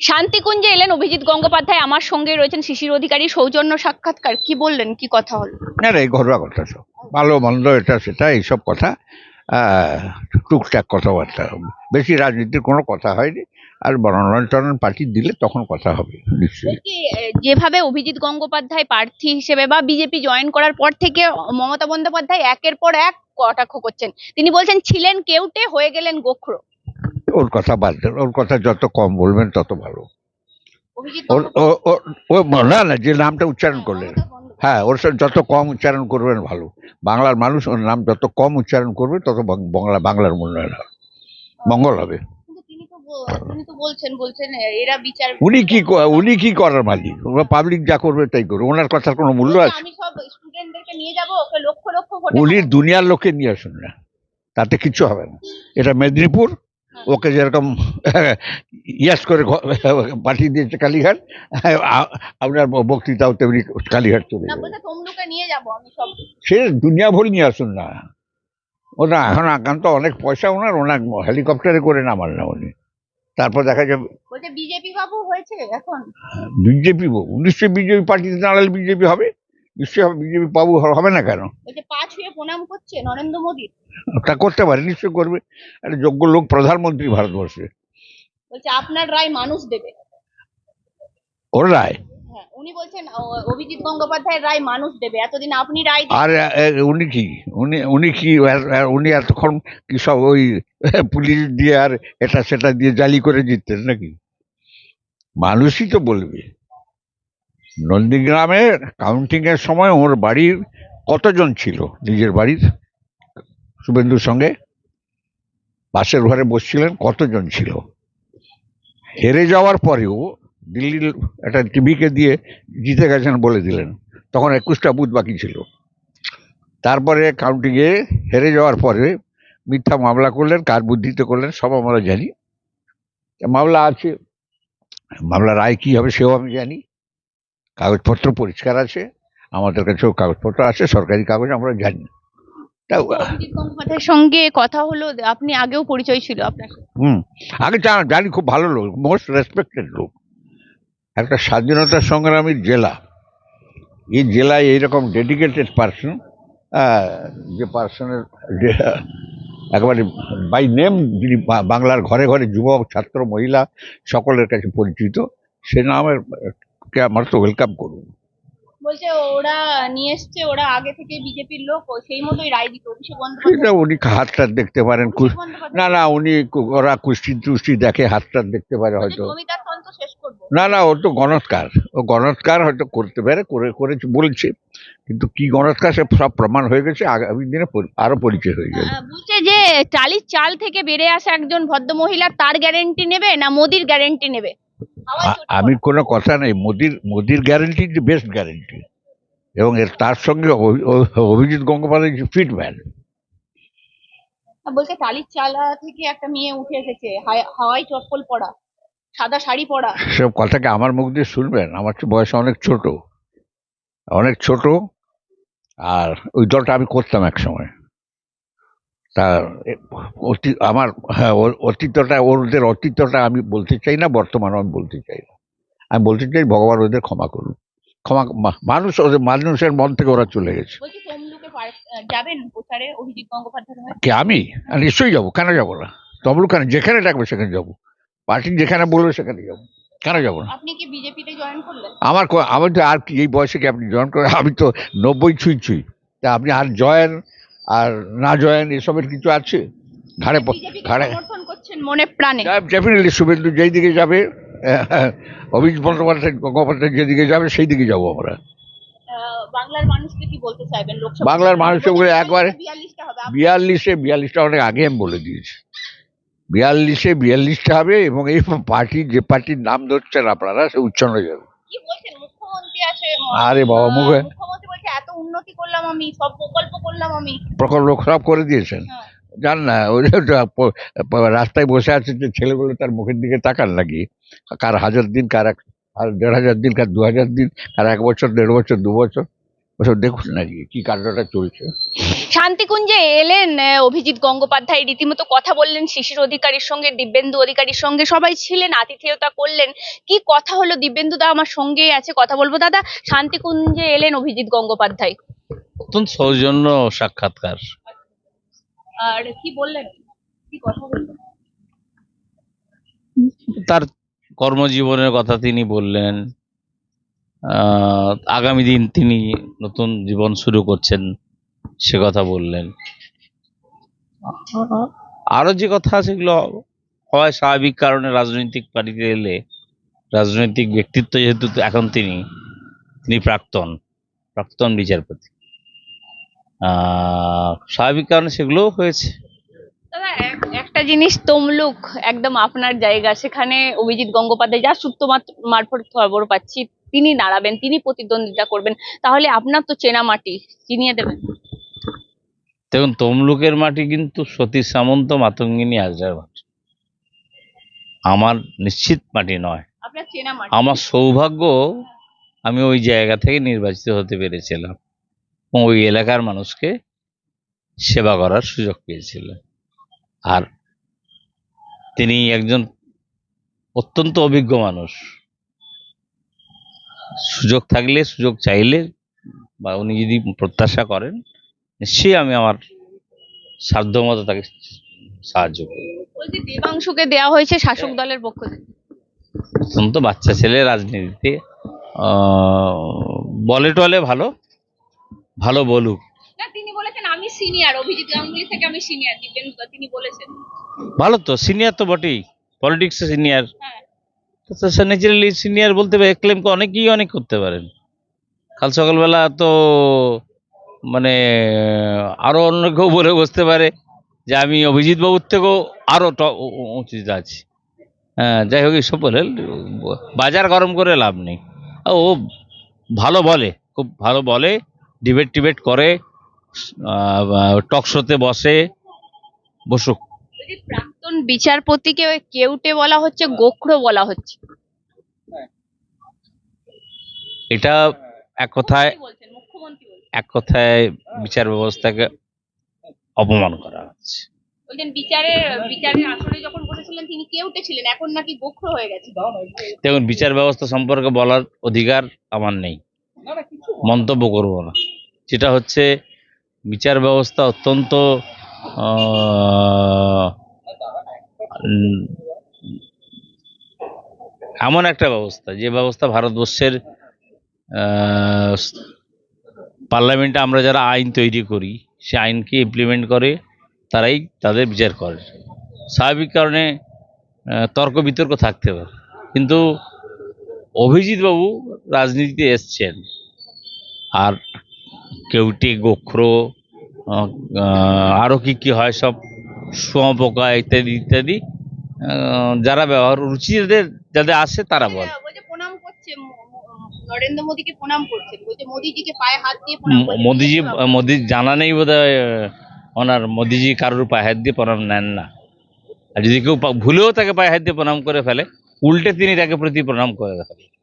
শান্তিকুঞ্জে এলেন অভিজিৎ গঙ্গোপাধ্যায়। আমার সঙ্গে রয়েছেন শিশির অধিকারী সৌজন্য সাক্ষাৎকার। কি বললেন? কি কথা হলো? না রে ঘরোয়া কথা সব। ভালো মন্দ এটা সেটা এইসব কথা টুকটাক কথাবার্তা বেশি রাজনীতির কোনো কথা হয়নি। আর মনোনয়ন পার্টি দিলে তখন কথা হবে নিশ্চয়ই। যেভাবে অভিজিৎ গঙ্গোপাধ্যায় প্রার্থী হিসেবে বা বিজেপি জয়েন করার পর থেকে মমতা বন্দ্যোপাধ্যায় একের পর এক কটাক্ষ করছেন। তিনি বলছেন ছিলেন কেউটে হয়ে গেলেন গোখরো। ওর কথা বাদ দেন ওর কথা যত কম বলবেন তত ভালো। ও- না না যে নামটা উচ্চারণ করলেন। হ্যাঁ ওর সাথে যত কম উচ্চারণ করবেন ভালো। বাংলার মানুষ ওর নাম যত কম উচ্চারণ করবে তত বাংলা বাংলার উন্নয়ন হবে। মঙ্গল হবে। উনি কি উনি কি করার মালিক? পাবলিক যা করবে তাই করবে ওনার কথার কোনো মূল্য আছে? উনি দুনিয়ার লোককে নিয়ে আসুন না। তাতে কিচ্ছু হবে না। এটা মেদিনীপুর ওকে যেরকম ইয়াস করে পাঠিয়ে দিয়েছে কালীঘাট আপনার বক্তৃতাও তেমনি কালীঘাট চলে সে দুনিয়া ভরি নিয়ে আসুন না। ওটা এখন আকান্ত অনেক পয়সা ওনার ওনার হেলিকপ্টারে করে নামান না উনি। তারপর দেখা যাবে বিজেপি বাবু হয়েছে এখন? বিজেপি নিশ্চয়ই বিজেপি পার্টিতে দাঁড়ালে বিজেপি হবে? নিশ্চয়ই বিজেপি পাবো হবে না কেন? পা ছুঁয়ে প্রণাম করছে নরেন্দ্র মোদী। তা করতে পারে নিশ্চয়ই করবে। একটা যোগ্য লোক প্রধানমন্ত্রী ভারতবর্ষে। বলছে আপনার রায় মানুষ দেবে। ওর রায়? হ্যাঁ উনি বলছেন অভিজিৎ গঙ্গোপাধ্যায়ের রায় মানুষ দেবে। এতদিন আপনি রায় আর উনি কি? উনি উনি কি আর- আর উনি এতক্ষণ কি সব ওই পুলিশ দিয়ে আর এটা সেটা দিয়ে জালি করে জিততেন নাকি? মানুষই তো বলবে। নন্দীগ্রামে কাউন্টিং এর সময় ওর বাড়ির কতজন ছিল? নিজের বাড়ির? শুভেন্দুর সঙ্গে পাশের ঘরে বসছিলেন কতজন ছিল? হেরে যাওয়ার পরেও দিল্লির একটা টিভিকে দিয়ে জিতে গেছেন বলে দিলেন। তখন একুশটা বুথ বাকি ছিল। তারপরে কাউন্টিংয়ে হেরে যাওয়ার পরে মিথ্যা মামলা করলেন, কার বুদ্ধিতে করলেন সব আমরা জানি। মামলা আছে। মামলা রায় কি হবে সেও আমি জানি। কাগজপত্র পরিষ্কার আছে। আমাদের কাছেও কাগজপত্র আছে, সরকারি কাগজ আমরা জানি। অভিজিৎ সঙ্গে কথা হলো আপনি আগেও পরিচয় ছিল আপনার হুম আগে জানা জানি খুব ভালো লোক মোস্ট রেসপেক্টেড লোক। একটা স্বাধীনতা সংগ্রামীর জেলা। এই জেলায় এইরকম ডেডিকেটেড পার্সন যে পার্সনের একেবারে বাই নেম যিনি বাংলার ঘরে ঘরে যুবক ছাত্র মহিলা সকলের কাছে পরিচিত সে নামের কে আমার তো ওয়েলকাম করুন। বলছে ওরা নিয়ে এসছে ওরা আগে থেকে বিজেপির লোক ও সেই মতোই রায় দিত অভিষেক সেটা উনি হাতটা দেখতে পারেন কু- বন্দ্যোপাধ্যায়। না না উনি কু- ওরা কুস্তি টুস্তি দেখে হাতটা দেখতে পারে হয়তো। জমিদার তন্ত্র শেষ করব। না না ও তো গণৎকার ও গণৎকার হয়তো করতে পারে করে করেছে বলছে কিন্তু কি গণৎকার সে সব প্রমাণ হয়ে গেছে আগামী দিনে পরি- আরও পরিচয় হয়ে যাবে। আহ, বলছে যে টালির চাল থেকে বেড়ে আসা একজন ভদ্র মহিলা তার গ্যারেন্টি নেবে না মোদির গ্যারেন্টি নেবে? আমি কোনো কথা নেই। মোদির মোদির গ্যারেন্টি যে বেস্ট গ্যারেন্টি এবং এর তার সঙ্গে অভি- অভিজিৎ গঙ্গোপাধ্যায় ফিট ম্যান। বলছে টালির চালা থেকে একটা মেয়ে উঠে এসেছে। হাওয়াই চপ্পল পরা সাদা শাড়ি পরা সব কথাকে আমার মুখ দিয়ে শুনবেন। আমার তো বয়স অনেক ছোট। অনেক ছোট। আর ওই দলটা আমি করতাম এক সময় তা এ- অতি আমার হ্যাঁ ওর অতীতটা ওদের অতীতটা আমি বলতে চাই না বর্তমানও আমি বলতে চাই না। আমি বলতে চাই ভগবান ওদের ক্ষমা করুন। ক্ষমা মানুষ ওদের মানুষের মন থেকে ওরা চলে গেছে? কে আমি? নিশ্চয়ই যাব। কেন যাব না? তমলুক কেন? যেখানে ডাকবে সেখানে যাব। পার্টি যেখানে বলবে সেখানে যাব। কেন যাব না? আপনি কি বিজেপিতে জয়েন করলেন? আমার আমার তো আর কি এই বয়সে কি আপনি জয়েন করেন? আমি তো নব্বই ছুঁই ছুঁই। তা আপনি আর জয়েন আর না জয়েন এসবের কিছু আছে? ঘাড়ে ঘাড়ে মনে প্রাণে? ডেফিনেটলি শুভেন্দু যেই দিকে যাবে অভিজিৎ বন্দ্যোপাধ্যায় গঙ্গোপাধ্যায় যেদিকে যাবে সেই দিকে যাব আমরা। বাংলার মানুষকে কি বলতে চাইবেন বাংলার মানুষকে বলে একবারে- বিয়াল্লিশে বিয়াল্লিশটা অনেক আগে আমি বলে দিয়েছি। বিয়াল্লিশে বিয়াল্লিশটা হবে এবং এই পার্টি যে পার্টির নাম ধরছেন আপনারা সে উচ্ছন্ন যাবে। আরে বাবা, মুখে- মুখ্যমন্ত্রী বলছে এত উন্নতি করলাম আমি সব প্রকল্প করলাম আমি। প্রকল্প সব করে দিয়েছেন? হ্যাঁ। জান না ওই রাস্তায় বসে আছে যে ছেলেগুলো তার মুখের দিকে তাকান নাকি? কার হাজার দিন কার এক আর দেড় হাজার দিন কার দু হাজার দিন কার এক বছর দেড় বছর দু বছর? ওসব দেখুন না কি কাণ্ডটা চলছে? শান্তিকুঞ্জে এলেন অভিজিৎ গঙ্গোপাধ্যায়। রীতিমতো কথা বললেন শিশির অধিকারীর সঙ্গে দিব্যেন্দু অধিকারীর সঙ্গে। সবাই ছিলেন আতিথেয়তা করলেন। কি কথা হলো? দিব্যেন্দু দা আমার সঙ্গেই আছে কথা বলব। দাদা শান্তিকুঞ্জে এলেন অভিজিৎ গঙ্গোপাধ্যায়। অত্যন্ত সৌজন্য সাক্ষাৎকার। আর কি বললেন? কি কথা বললেন? তার কর্মজীবনের কথা তিনি বললেন। আগামী দিন তিনি নতুন জীবন শুরু করছেন, সে কথা বললেন। আরও যে কথা সেগুলো হয় স্বাভাবিক কারণে রাজনৈতিক পার্টিতে এলে, রাজনৈতিক ব্যক্তিত্ব যেহেতু এখন তিনি তিনি প্রাক্তন প্রাক্তন বিচারপতি। স্বাভাবিক কারণে সেগুলোও হয়েছে। একটা জিনিস তমলুক একদম আপনার জায়গা, সেখানে অভিজিৎ গঙ্গোপাধ্যায় যা সূত্র মারফত খবর পাচ্ছি তিনি দাঁড়াবেন তিনি প্রতিদ্বন্দ্বিতা করবেন তাহলে আপনার তো চেনা মাটি চিনিয়ে দেবেন। দেখুন তমলুকের মাটি কিন্তু সতীশ সামন্ত মাতঙ্গিনী আজরার মাটি। আমার নিশ্চিত মাটি নয়। আমার সৌভাগ্য আমি ওই জায়গা থেকে নির্বাচিত হতে পেরেছিলাম। এবং ওই এলাকার মানুষকে সেবা করার সুযোগ পেয়েছিলাম। আর তিনি একজন অত্যন্ত অভিজ্ঞ মানুষ। সুযোগ থাকলে সুযোগ চাইলে বা উনি যদি প্রত্যাশা করেন নিশ্চয়ই আমি আমার সাধ্যমতো তাকে সাহায্য করব। বলছি দেবাংশুকে দেওয়া হয়েছে শাসক দলের পক্ষ থেকে। অত্যন্ত বাচ্চা ছেলে রাজনীতিতে বলে টলে ভালো ভালো বলুক। না তিনি বলেছেন আমি সিনিয়র অভিজিৎ গাঙ্গুলি থেকে আমি সিনিয়র দিব্যেন্দু তিনি বলেছেন। ভালো তো সিনিয়র তো বটেই। পলিটিক্সে সিনিয়র হ্যাঁ। ন্যাচারালি সিনিয়র বলতে পারে ক্লেম অনেকেই অনেক করতে পারেন। কাল সকালবেলা তো মানে আরও অন্য কেউ বলে বসতে পারে যে আমি অভিজিৎ বাবুর থেকেও আরও ট- উ- উ- আছি। হ্যাঁ যাই হোক, এসব বলে, বাজার গরম করে লাভ নেই। ও ভালো বলে, খুব ভালো বলে ডিবেট টিবেট করে টক শোতে বসে, বসুক। বলছি প্রাক্তন বিচারপতিকে ওই কেউটে বলা হচ্ছে গোখরো বলা হচ্ছে। এটা এক কথায় বলছেন মুখ্যমন্ত্রী বলছেন। এক কথায় বিচার ব্যবস্থাকে অপমান করা হচ্ছে। বলছেন বিচারের আসরে যখন বসেছিলেন তিনি কেউটে ছিলেন এখন নাকি গোখরো হয়ে গেছে। দেখুন বিচার ব্যবস্থা সম্পর্কে বলার অধিকার আমার নেই। মন্তব্য করব না। যেটা হচ্ছে বিচার ব্যবস্থা অত্যন্ত এমন একটা ব্যবস্থা, যে ব্যবস্থা ভারতবর্ষের পার্লামেন্টে আমরা যারা আইন তৈরি করি, সে আইনকে ইমপ্লিমেন্ট করে, তারাই তাদের বিচার করে। স্বাভাবিক কারণে তর্ক বিতর্ক থাকতে পারে। কিন্তু অভিজিৎবাবু রাজনীতিতে এসছেন। আর কেউটি গোখরো আহ, আহ, আরও কি কি হয় সব শুঁয়োপোকা ইত্যাদি ইত্যাদি। যারা ব্যবহার রুচি যাদের যাদের আসে তারা বলে। প্রণাম করছে ম- ম- নরেন্দ্র মোদীকে প্রণাম করছে। বলছে মোদীজিকে পায়ে হাত দিয়ে প্রণাম ম- করছে। মোদিজি মোদি জানা নেই বোধহয় ওনার মোদিজি কারোর পায়ে হাত দিয়ে প্রণাম নেন না। আর যদি কেউ ভুলেও তাকে পায়ে হাত দিয়ে প্রণাম করে ফেলে উল্টে তিনি তাকে প্রতি প্রণাম করে ফেলে।